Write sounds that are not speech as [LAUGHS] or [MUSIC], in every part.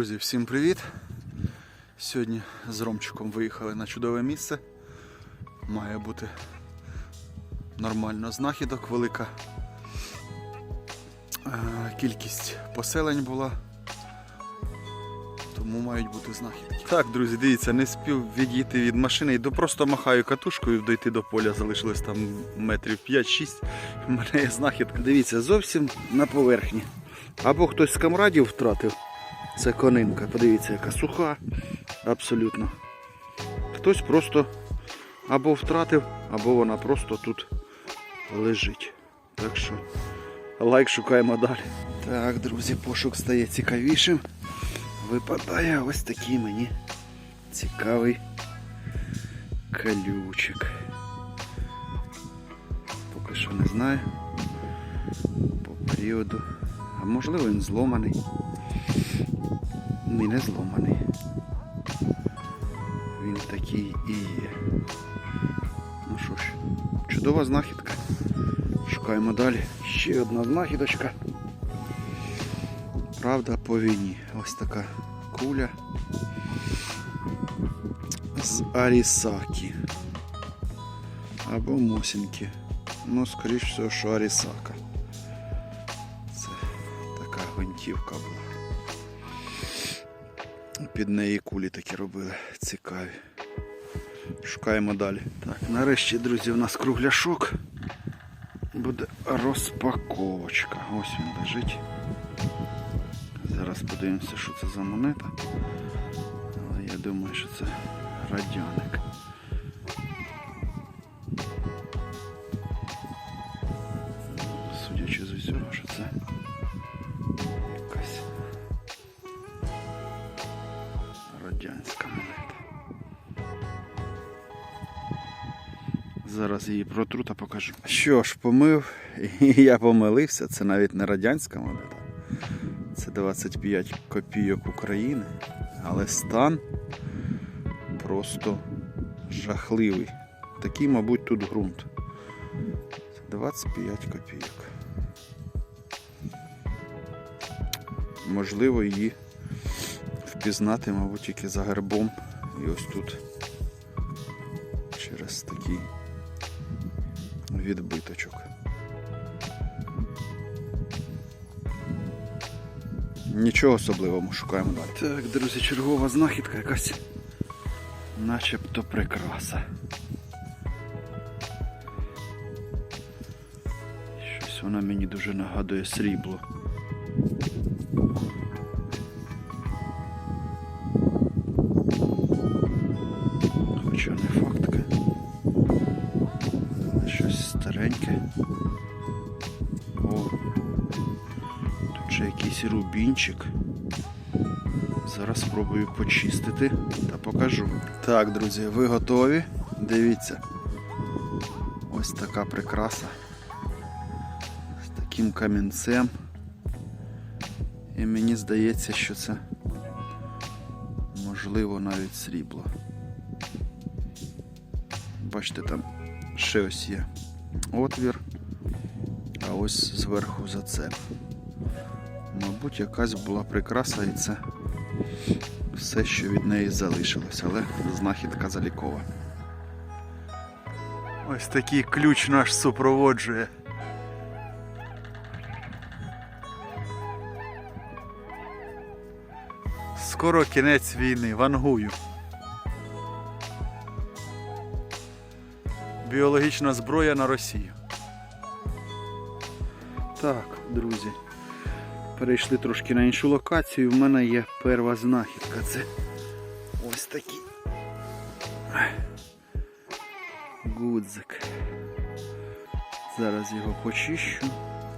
Друзі, всім привіт! Сьогодні з Ромчиком виїхали на чудове місце. Має бути нормально знахідок, велика е, кількість поселень була. Тому мають бути знахідки. Так, друзі, дивіться, не спів відійти від машини, йду просто махаю катушкою, дойти до поля залишилось там метрів 5-6. У мене є знахідка. Дивіться, зовсім на поверхні. Або хтось з камрадів втратив. Це конинка. Подивіться, яка суха, абсолютно. Хтось просто або втратив, або вона просто тут лежить. Так що лайк шукаємо далі. Так, друзі, пошук стає цікавішим. Випадає ось такий мені цікавий калючик. Поки що не знаю. По періоду. А можливо він зломаний. Ні, не зломаний. Він такий і є. Ну що ж, чудова знахідка. Шукаємо далі. Ще одна знахідочка. Правда по війні. Ось така куля з Арісакі. Або Мосінки. Ну, скоріш всього, що Арісака. Це така гвинтівка була. Під неї кулі такі робили. Цікаві. Шукаємо далі. Так, нарешті, друзі, у нас кругляшок. Буде розпаковочка. Ось він лежить. Зараз подивимося, що це за монета. Але я думаю, що це радяник. Зараз її протру та покажу. Що ж, помив, [LAUGHS] і я помилився, це навіть не радянська монета. Це 25 копійок України, але стан просто жахливий. Такий, мабуть, тут ґрунт. 25 копійок. Можливо, її впізнати, мабуть, тільки за гербом. І ось тут через такий відбиточок. Нічого особливого шукаємо далі. Так, друзі, чергова знахідка якась начебто прикраса. Щось вона мені дуже нагадує срібло. Стареньке. О, Тут ще якийсь рубінчик. Зараз спробую почистити та покажу. Так, друзі, ви готові? Дивіться. Ось така прикраса. З таким камінцем. І мені здається, що це можливо навіть срібло. Бачите, там ще ось є отвір, а ось зверху зацеп. Мабуть, якась була прикраса і це все, що від неї залишилось, але знахідка залікова. Ось такий ключ наш супроводжує. Скоро кінець війни, вангую. Біологічна зброя на Росію. Так, друзі перейшли трошки на іншу локацію. У мене є перша знахідка. Це ось такий гудзик. Зараз його почищу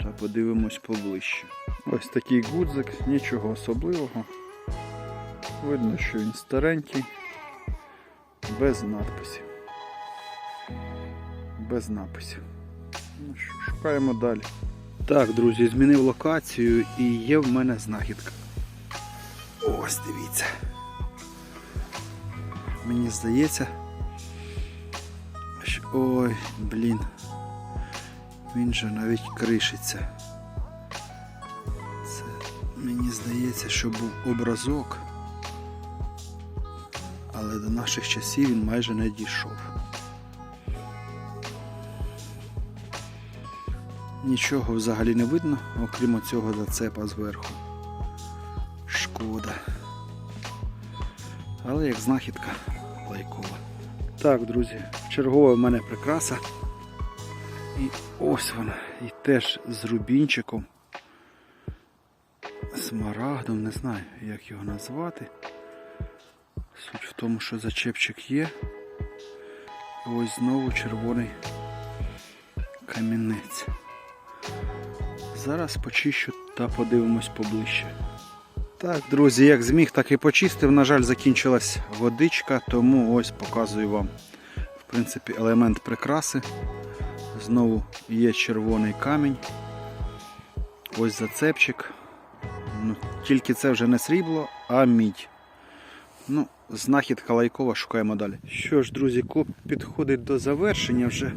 та подивимось поближче. Ось такий гудзик, нічого особливого. Видно, що він старенький, без надписів. Без написів. Ну шукаємо далі. Так, друзі, змінив локацію і є в мене знахідка. Ось дивіться. Мені здається. що... Ой, блін. Він же навіть кришиться. Це Мені здається, що був образок, але до наших часів він майже не дійшов. Нічого взагалі не видно, окрім цього зацепа зверху. Шкода. Але як знахідка лайкова. Так, друзі, чергова в мене прикраса. І ось вона. І теж з рубінчиком. Смарагдом, не знаю, як його назвати. Суть в тому, що зачепчик є. І ось знову червоний камінець. Зараз почищу та подивимось поближче. Так, друзі, як зміг, так і почистив. На жаль, закінчилась водичка, тому ось показую вам в принципі, елемент прикраси. Знову є червоний камінь. Ось зацепчик. Ну, тільки це вже не срібло, а мідь. Ну, знахідка лайкова, шукаємо далі. Що ж, друзі, коп підходить до завершення вже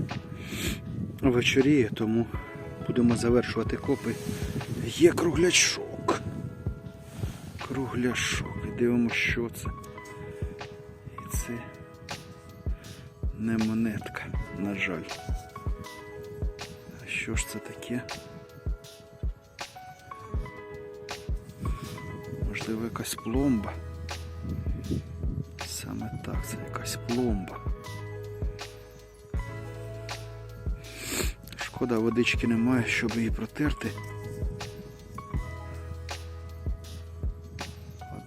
вечоріє, тому будемо завершувати копи. Є круглячок. Кругляшок. І дивимося, що це. І це не монетка, на жаль. А що ж це таке? Можливо, якась пломба. Саме так, це якась пломба. Шкода, водички немає, щоб її протерти.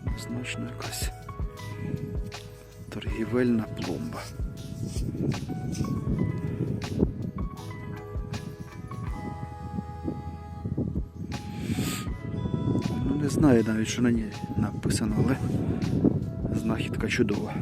Однозначно якась торгівельна пломба. Ну не знаю навіть, що на ній написано, але знахідка чудова.